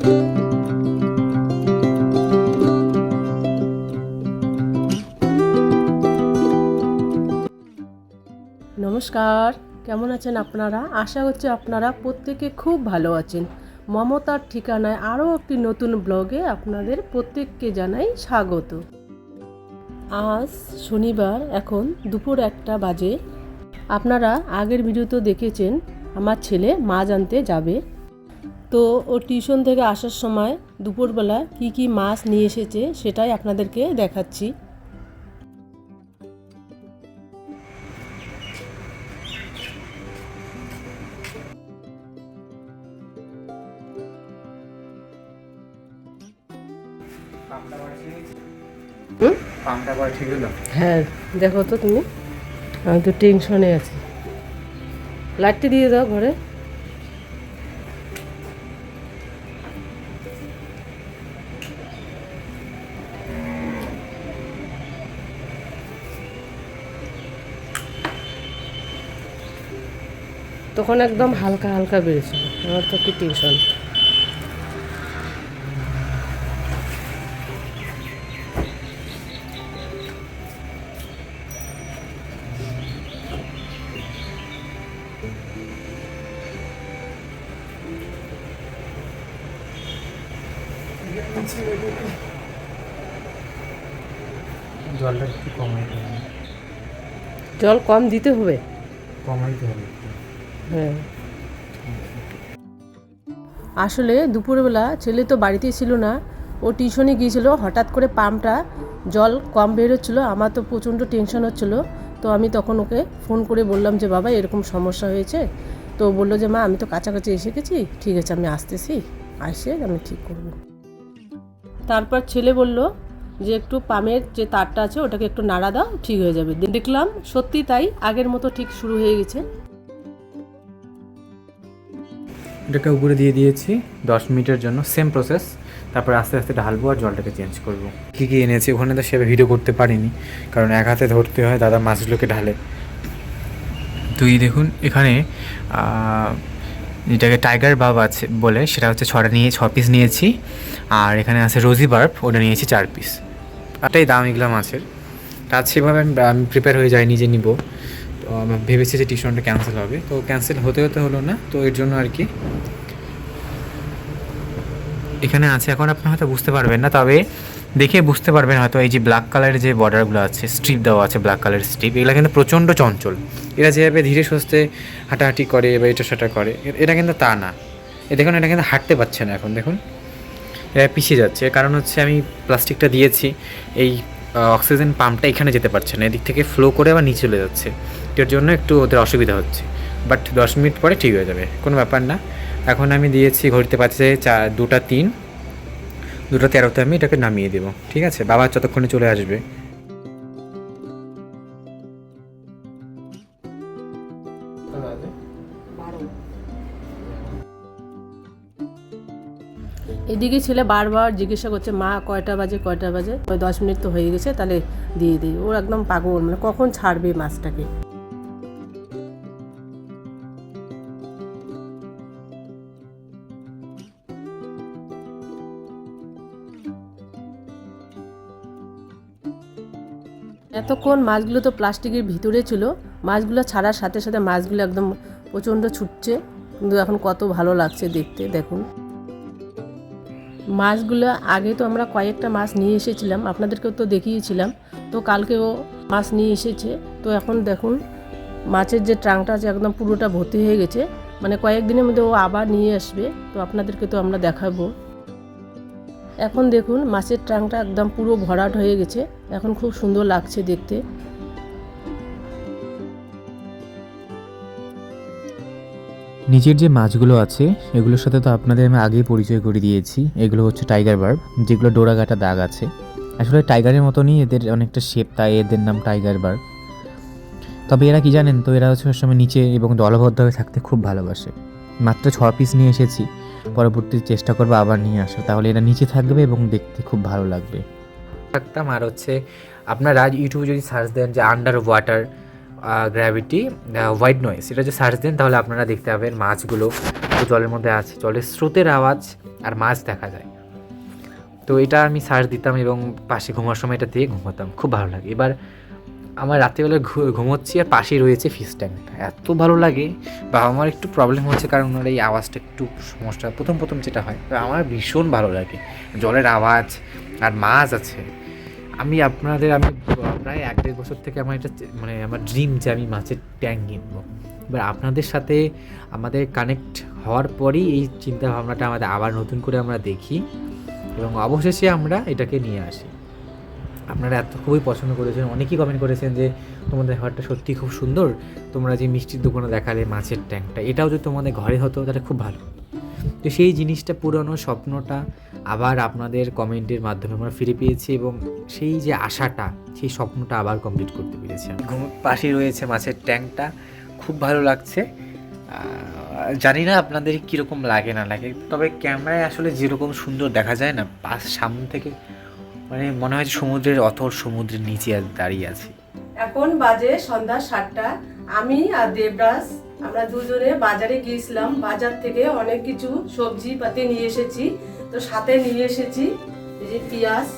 নমস্কার, কেমন আছেন আপনারা? আশা করছি আপনারা প্রত্যেকে খুব ভালো আছেন। মমতার ঠিকানায় আরও একটি নতুন ব্লগে আপনাদের প্রত্যেককে জানাই স্বাগত। আজ শনিবার, এখন দুপুর একটা বাজে। আপনারা আগের ভিডিওতে দেখেছেন, আমার ছেলে মাছ আনতে যাবে। তো ও টিউশন থেকে আসার সময় দুপুরবেলা কি কি মাছ নিয়ে এসেছে সেটাই আপনাদেরকে দেখাচ্ছি। হ্যাঁ দেখো তো তুমি। আমি তো টেনশনে আছি। লাইটটা দিয়ে দাও ঘরে। তখন একদম হালকা হালকা বেড়েছিল আমার তো কি টেনশন জলটা একটু কমাইতে হবে জল কম দিতে হবে? কমাইতে হবে। হ্যাঁ। আসলে দুপুরবেলা ছেলে তো বাড়িতেই ছিল না, ও টিউশনে গিয়েছিল, হঠাৎ করে পাম্পটা, জল কম বেরোচ্ছিলো, আমার তো প্রচণ্ড টেনশন হচ্ছিল, তো আমি তখন ওকে ফোন করে বললাম যে, বাবা, এরকম সমস্যা হয়েছে? তো বলল যে, মা, আমি তো কাছাকাছি এসে গেছি, ঠিক আছে, আমি আসতেছি, আসে, আমি ঠিক করব। তারপর ছেলে বলল যে, একটু পামের যে তারটা আছে, ওটাকে একটু নাড়া দাও, ঠিক হয়ে যাবে। দেখলাম সত্যি তাই, আগের মতো ঠিক শুরু হয়ে গেছে। এটাকে উপরে দিয়ে দিয়েছি, দশ মিনিটের জন্য সেম প্রসেস তারপর আস্তে আস্তে ঢালবো আর জলটাকে চেঞ্জ করব। কী কী এনেছি? ওখানে তো সেভাবে ভিডিও করতে পারিনি, কারণ এক হাতে ধরতে হয়, দাদা মাছগুলোকে ঢালে। তুই দেখুন, এখানে যেটাকে টাইগার বাব আছে বলে, সেটা হচ্ছে ছটা নিয়ে, ছ পিস নিয়েছি, আর এখানে আছে রোজি বার্ব ওটা নিয়েছি চার পিস একটাই দাম এগুলো মাছের। তার সেভাবে আমি প্রিপেয়ার হয়ে যাই নিজে নিব। তো ভেবেছি যে টিউশনটা ক্যান্সেল হবে। তো ক্যান্সেল হতে হতে হলো না, তো এর জন্য আর কি। এখানে আছে, এখন আপনি হয়তো বুঝতে পারবেন না, তবে দেখে বুঝতে পারবেন হয়তো এই যে ব্ল্যাক কালারের যে বর্ডারগুলো আছে স্ট্রিপ দেওয়া আছে ব্ল্যাক কালারের স্ট্রিপ এগুলো কিন্তু প্রচণ্ড চঞ্চল। এরা যেভাবে ধীরে সুস্থে হাঁটাহাঁটি করে বা এটা সেটা করে এটা কিন্তু তা না। এ দেখুন, এটা কিন্তু হাঁটতে পারছে না এখন, দেখুন। এরা পিছিয়ে যাচ্ছে কারণ হচ্ছে আমি প্লাস্টিকটা দিয়েছি, এই অক্সিজেন পাম্পটা এখানে যেতে পারছে না, এদিক থেকে ফ্লো করে আবার নিচে চলে যাচ্ছে। এর জন্য একটু ওদের অসুবিধা হচ্ছে। বাট দশ মিনিট পরে ঠিক হয়ে যাবে, কোনো ব্যাপার না। এখন আমি দিয়েছি, ঘড়িতে পাচ্ছে চা, দুটা তিন। দুটো তেরোতে আমি এটাকে নামিয়ে দেবো, ঠিক আছে? বাবা যতক্ষণে চলে আসবে। এদিকে ছেলে বারবার জিজ্ঞাসা করছে, মা, কয়টা বাজে কয়টা বাজে? ওই দশ মিনিট তো হয়ে গেছে, তাহলে দিয়ে দিই। ওর একদম পাগল মানে কখন ছাড়বে মাছটাকে? এতক্ষণ মাছগুলো তো প্লাস্টিকের ভিতরে ছিল, মাছগুলো ছাড়ার সাথে সাথে মাছগুলো একদম প্রচণ্ড ছুটছে, কিন্তু এখন কত ভালো লাগছে দেখতে, দেখুন। মাছগুলো আগে তো আমরা কয়েকটা মাছ নিয়ে এসেছিলাম, আপনাদেরকেও তো দেখিয়েছিলাম। তো কালকেও মাছ নিয়ে এসেছে। তো এখন দেখুন, মাছের যে ট্রাঙ্কটা আছে একদম পুরোটা ভর্তি হয়ে গেছে। মানে কয়েকদিনের মধ্যে ও আবার নিয়ে আসবে, তো আপনাদেরকে তো আমরা দেখাবো। এখন দেখুন, মাছের ট্রাঙ্কটা একদম পুরো ভরাট হয়ে গেছে। এখন খুব সুন্দর লাগছে দেখতে। নিচের যে মাছগুলো আছে, এগুলোর সাথে তো আপনাদের আমি আগেই পরিচয় করে দিয়েছি। এগুলো হচ্ছে টাইগার বার্ব যেগুলো ডোরাগাটা দাগ আছে। আসলে টাইগারের মতনই এদের অনেকটা শেপ তাই এদের নাম টাইগার বার্ব তবে এরা কি জানেন তো, এরা হচ্ছে সবসময় নিচে এবং দলবদ্ধভাবে থাকতে খুব ভালোবাসে। মাত্র ছ পিস নিয়ে এসেছি। পরবর্তী চেষ্টা করব আবার নিয়ে আসা তাহলে এরা নিচে থাকবে এবং দেখতে খুব ভালো লাগবে। থাকতাম আর হচ্ছে আপনারা ইউটিউবে যদি সার্চ দেন যে under water gravity white noise এটা যদি সার্চ দেন, তাহলে আপনারা দেখতে পাবেন মাছগুলো জলের মধ্যে আছে। জলের স্রোতের আওয়াজ আর মাছ দেখা যায়। তো এটা আমি সার্চ দিতাম এবং পাশে ঘুমার সময় এটা দিয়ে ঘুমাতাম, খুব ভালো লাগে। এবার আমার রাত্রিবেলা ঘুমোচ্ছি আর পাশেই রয়েছে ফিস ট্যাঙ্কটা এত ভালো লাগে বা আমার একটু প্রবলেম হচ্ছে কারণ ওনার এই আওয়াজটা একটু সমস্যা, প্রথম প্রথম যেটা হয়, আমার ভীষণ ভালো লাগে। জলের আওয়াজ আর মাছ আছে। আমি আপনাদের, আমি প্রায় এক দেড় বছর থেকে আমার এটা মানে আমার ড্রিম যে আমি মাছের ট্যাঙ্ক কিনবো। এবার আপনাদের সাথে আমাদের কানেক্ট হওয়ার পরই এই চিন্তা ভাবনাটা আমাদের আবার নতুন করে আমরা দেখি এবং অবশেষে আমরা এটাকে নিয়ে আসি। আপনারা এত খুবই পছন্দ করেছেন, অনেকেই কমেন্ট করেছেন যে তোমাদের ঘরটা সত্যি খুব সুন্দর, তোমরা যে মিষ্টির দোকানে দেখালে মাছের ট্যাঙ্কটা এটাও যদি তোমাদের ঘরে হতো তাহলে খুব ভালো। তো সেই জিনিসটা পুরনো স্বপ্নটা আবার আপনাদের কমেন্টের মাধ্যমে আমরা ফিরে পেয়েছি এবং সেই যে আশাটা সেই স্বপ্নটা আবার কমপ্লিট করতে পেরেছি আমি ঘুম- পাশে রয়েছে মাছের ট্যাঙ্কটা খুব ভালো লাগছে। জানি না আপনাদের কীরকম লাগে না লাগে তবে ক্যামেরায় আসলে যেরকম সুন্দর দেখা যায় না পাশ সামনে থেকে মানে মনে হয় সমুদ্রের অথর সমুদ্রের নিচে দাঁড়িয়ে আছি। এখন বাজে সন্ধ্যা সাতটা। আমি আর দেবরাজ আমরা দুজনে বাজারে গিয়েছিলাম, বাজার থেকে অনেক কিছু সবজি পাতি নিয়ে এসেছি। তো সাথে নিয়ে এসেছি এই যে পেঁয়াজ।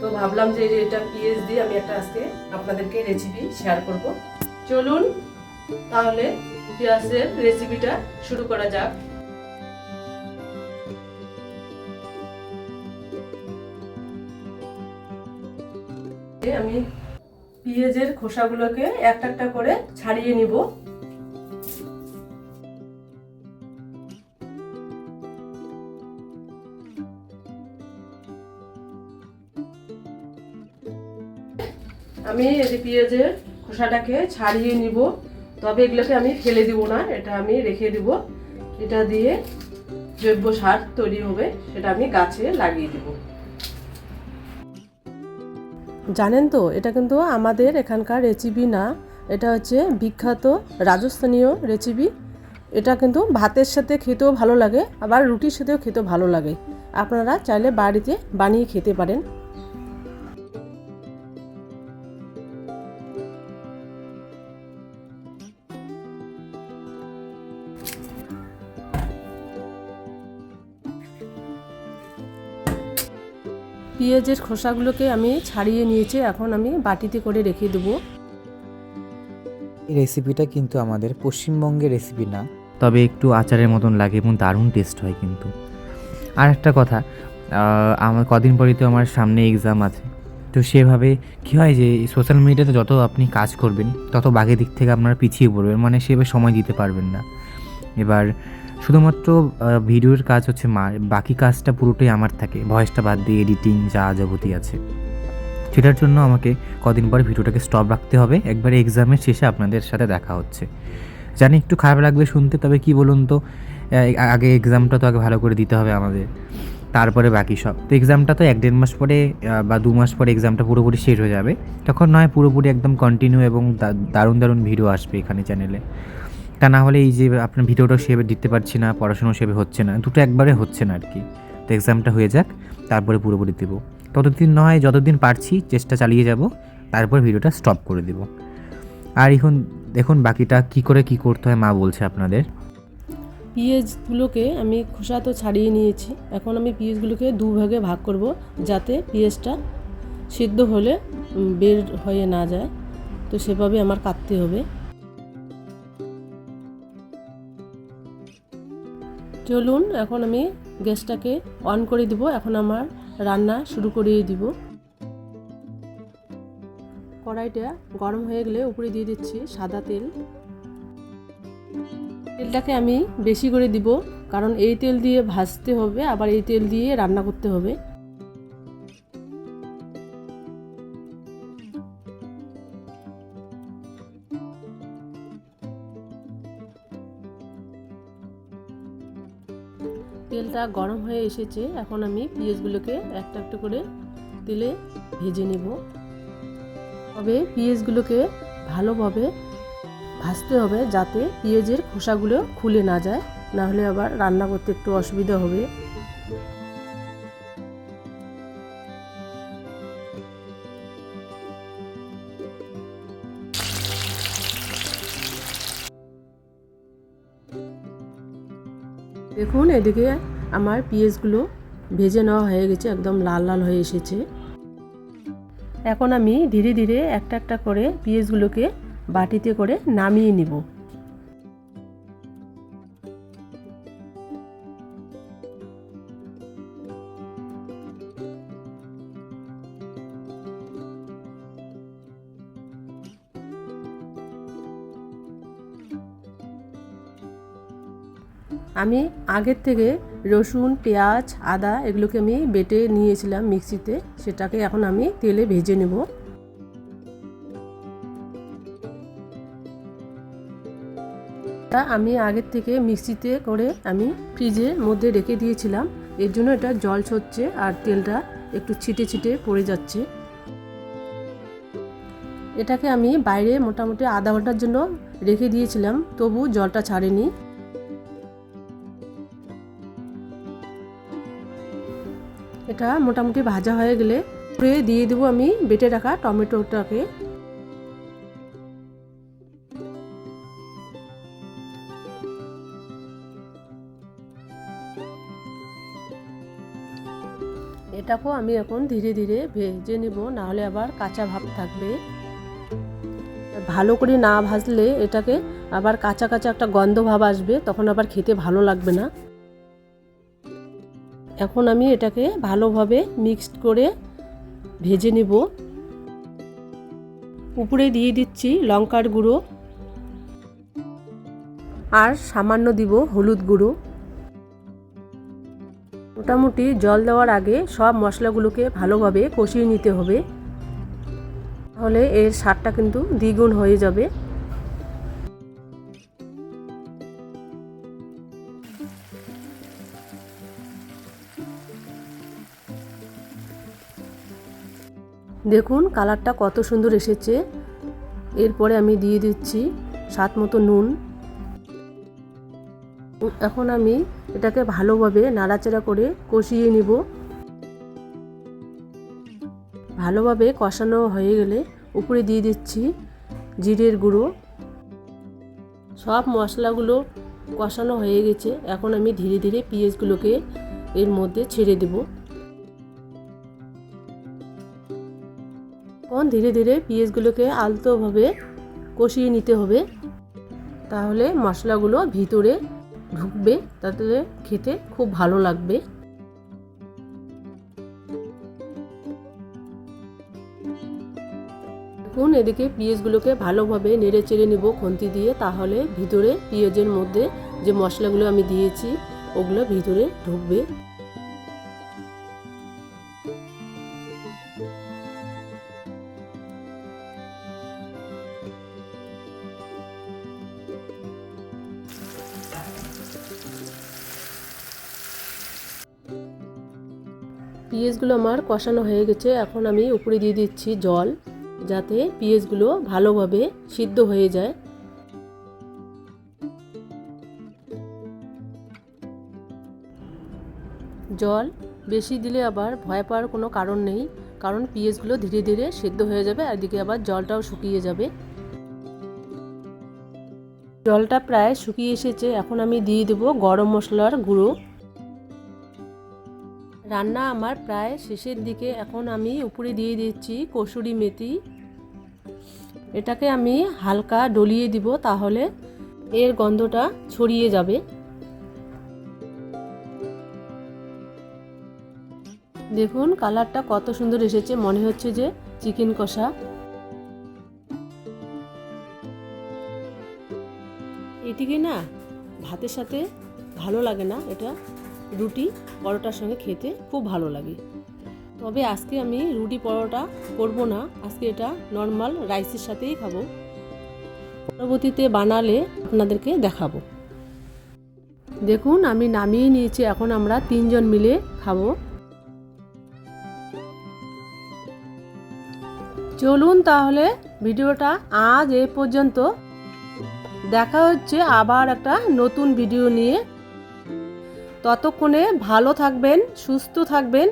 তো ভাবলাম যে এটা পেঁয়াজ দিয়ে আমি একটা আজকে আপনাদেরকে রেসিপি শেয়ার করব। চলুন তাহলে পেঁয়াজের রেসিপিটা শুরু করা যাক। আমি পেঁয়াজের খোসাগুলোকে একটা একটা করে ছাড়িয়ে নিব। আমি এই পেঁয়াজের খোসাটাকে ছাড়িয়ে নিব, তবে এগুলোকে আমি ফেলে দিব না, এটা আমি রেখে দিব। এটা দিয়ে জৈব সার তৈরি হবে, সেটা আমি গাছে লাগিয়ে দেব। জানেন তো, এটা কিন্তু আমাদের এখানকার রেসিপি না, এটা হচ্ছে বিখ্যাত রাজস্থানীয় রেসিপি এটা কিন্তু ভাতের সাথে খেতেও ভালো লাগে, আবার রুটির সাথেও খেতেও ভালো লাগে। আপনারা চাইলে বাড়িতে বানিয়ে খেতে পারেন। পেঁয়াজের খোসাগুলোকে আমি ছাড়িয়ে নিয়েছি এখন আমি বাটিতে করে রেখে দেবো। এই রেসিপিটা কিন্তু আমাদের পশ্চিমবঙ্গের রেসিপি না। তবে একটু আচারের মতন লাগে এবং দারুণ টেস্ট হয় কিন্তু। আর একটা কথা আমার কদিন পরেই তো আমার সামনে এক্সাম আছে। তো সেভাবে কী হয় যে সোশ্যাল মিডিয়াতে যত আপনি কাজ করবেন তত বাকি দিক থেকে আপনারা পিছিয়ে পড়বেন মানে সেভাবে সময় দিতে পারবেন না। এবার শুধুমাত্র ভিডিওর কাজ হচ্ছে মার বাকি কাজটা পুরোটাই আমার থাকে। ভয়েসটা বাদ দিয়ে এডিটিং যা যাবতীয় আছে। সেটার জন্য আমাকে কদিন পরে ভিডিওটাকে স্টপ রাখতে হবে। একবারে এক্সামের শেষে আপনাদের সাথে দেখা হচ্ছে। জানি একটু খারাপ লাগবে শুনতে, তবে কি বলুন তো আগে এক্সামটা তো আগে ভালো করে দিতে হবে আমাদের। তারপরে বাকি সব। তো এক্সামটা তো এক দেড় মাস পরে বা দু মাস পরে এক্সামটা পুরোপুরি শেষ হয়ে যাবে। তখন নয়, পুরোপুরি একদম কন্টিনিউ এবং দারুণ দারুণ ভিডিও আসবে এখানে চ্যানেলে তা না হলে এই যে আপনার ভিডিওটাও সেভাবে দিতে পারছি না, পড়াশোনাও সেভাবে হচ্ছে না। দুটো একবারে হচ্ছে না আর কি তো এক্সামটা হয়ে যাক, তারপরে পুরোপুরি দেবো। ততদিন নয়, যতদিন পারছি চেষ্টা চালিয়ে যাব, তারপর ভিডিওটা স্টপ করে দেব। আর এখন দেখুন বাকিটা কি করে কি করতে হয়, মা বলছে আপনাদের। পেঁয়াজগুলোকে আমি খোসা তো ছাড়িয়ে নিয়েছি। এখন আমি পেঁয়াজগুলোকে দুভাগে ভাগ করব যাতে পেঁয়াজটা সিদ্ধ হলে বের হয়ে না যায়। তো সেভাবে আমার কাটতে হবে। চলুন, এখন আমি গ্যাসটাকে অন করে দিব। এখন আমার রান্না শুরু করিয়ে দিব। কড়াইটা গরম হয়ে গেলে উপরে দিয়ে দিচ্ছি সাদা তেল। তেলটাকে আমি বেশি করে দিব, কারণ এই তেল দিয়ে ভাজতে হবে, আবার এই তেল দিয়ে রান্না করতে হবে। তেলটা গরম হয়ে এসেছে, এখন আমি পেঁয়াজগুলোকে একটা একটা করে তেলে ভেজে নেব। তবে পেঁয়াজগুলোকে ভালোভাবে ভাজতে হবে যাতে পেঁয়াজের খোসাগুলো খুলে না যায় না হলে আবার রান্না করতে একটু অসুবিধা হবে। দেখুন, এদিকে আমার পিঁয়াজগুলো ভেজে নেওয়া হয়ে গেছে, একদম লাল লাল হয়ে এসেছে। এখন আমি ধীরে ধীরে একটা একটা করে পিঁয়াজগুলোকে বাটিতে করে নামিয়ে নিব। আমি আগের থেকে রসুন, পেঁয়াজ, আদা এগুলোকে আমি বেটে নিয়েছিলাম মিক্সিতে। সেটাকে এখন আমি তেলে ভেজে নেব। আমি আগের থেকে মিক্সিতে করে আমি ফ্রিজের মধ্যে রেখে দিয়েছিলাম। এর জন্য এটা জল ছড়ছে আর তেলটা একটু ছিটে ছিটে পড়ে যাচ্ছে। এটাকে আমি বাইরে মোটামুটি আধা ঘণ্টার জন্য রেখে দিয়েছিলাম, তবু জলটা ছাড়েনি। এটা মোটামুটি ভাজা হয়ে গেলে পুরে দিয়ে দেবো আমি বেটে রাখা টমেটোটাকে। এটাকেও আমি এখন ধীরে ধীরে ভেজে নেব, নাহলে আবার কাঁচা ভাব থাকবে। ভালো করে না ভাজলে এটাকে আবার কাঁচা কাঁচা একটা গন্ধ ভাব আসবে, তখন আবার খেতে ভালো লাগবে না। এখন আমি এটাকে ভালোভাবে মিক্সড করে ভেজে নেব। উপরে দিয়ে দিচ্ছি লঙ্কার গুঁড়ো। আর সামান্য দিব হলুদ গুঁড়ো। মোটামুটি জল দেওয়ার আগে সব মশলাগুলোকে ভালোভাবে কষিয়ে নিতে হবে। তাহলে এর স্বাদটা কিন্তু দ্বিগুণ হয়ে যাবে। দেখুন কালারটা কত সুন্দর এসেছে। এরপরে আমি দিয়ে দিচ্ছি স্বাদ মতো নুন। এখন আমি এটাকে ভালোভাবে নাড়াচাড়া করে কষিয়ে নিব। ভালোভাবে কষানো হয়ে গেলে উপরে দিয়ে দিচ্ছি জিরের গুঁড়ো। সব মশলাগুলো কষানো হয়ে গেছে। এখন আমি ধীরে ধীরে পেঁয়াজগুলোকে এর মধ্যে ছেড়ে দেবো। এখন ধীরে ধীরে পেঁয়াজগুলোকে আলতোভাবে কষিয়ে নিতে হবে। তাহলে মশলাগুলো ভিতরে ঢুকবে, তাতে খেতে খুব ভালো লাগবে। এখন এদিকে পেঁয়াজগুলোকে ভালোভাবে নেড়ে চেড়ে নেব খুন্তি দিয়ে, তাহলে ভিতরে পেঁয়াজের মধ্যে যে মশলাগুলো আমি দিয়েছি, ওগুলো ভিতরে ঢুকবে। পেঁয়াজগুলো আমার কষানো হয়ে গেছে। এখন আমি উপরে দিয়ে দিচ্ছি জল, যাতে পেঁয়াজগুলো ভালোভাবে সিদ্ধ হয়ে যায়। জল বেশি দিলে আবার ভয় পাওয়ার কোনো কারণ নেই, কারণ পেঁয়াজগুলো ধীরে ধীরে সিদ্ধ হয়ে যাবে, আর এদিকে আবার জলটাও শুকিয়ে যাবে। জলটা প্রায় শুকিয়ে এসেছে। এখন আমি দিয়ে দেবো গরম মশলার গুঁড়ো। রান্না আমার প্রায় শেষের দিকে। এখন আমি উপরে দিয়ে দিচ্ছি কসুরি মেথি। এটাকে আমি হালকা ডলিয়ে দিব তাহলে এর গন্ধটা ছড়িয়ে যাবে। দেখুন, কালারটা কত সুন্দর এসেছে। মনে হচ্ছে যে চিকেন কষা। এটিকে না ভাতের সাথে ভালো লাগে না এটা। রুটি পরোটার সঙ্গে খেতে খুব ভালো লাগে। তবে আজকে আমি রুটি পরোটা করব না, আজকে এটা নর্মাল রাইসের সাথেই খাব। পরবর্তীতে বানালে আপনাদেরকে দেখাবো। দেখুন, আমি নামিয়ে নিয়েছি, এখন আমরা তিনজন মিলে খাব। চলুন তাহলে ভিডিওটা আজ এ পর্যন্ত। দেখা হচ্ছে আবার একটা নতুন ভিডিও নিয়ে। ততক্ষণে ভালো থাকবেন, সুস্থ থাকবেন।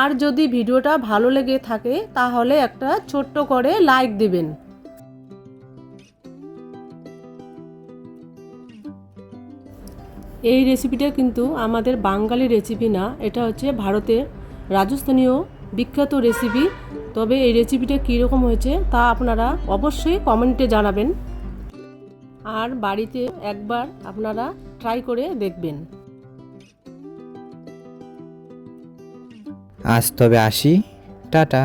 আর যদি ভিডিওটা ভালো লেগে থাকে, তাহলে একটা ছোট্ট করে লাইক দেবেন। এই রেসিপিটা কিন্তু আমাদের বাঙালি রেসিপি না, এটা হচ্ছে ভারতের রাজস্থানীয় বিখ্যাত রেসিপি তবে এই রেসিপিটা কীরকম হয়েছে, তা আপনারা অবশ্যই কমেন্টে জানাবেন। আর বাড়িতে একবার আপনারা ট্রাই করে দেখবেন। আজ তবে আসি। টাটা।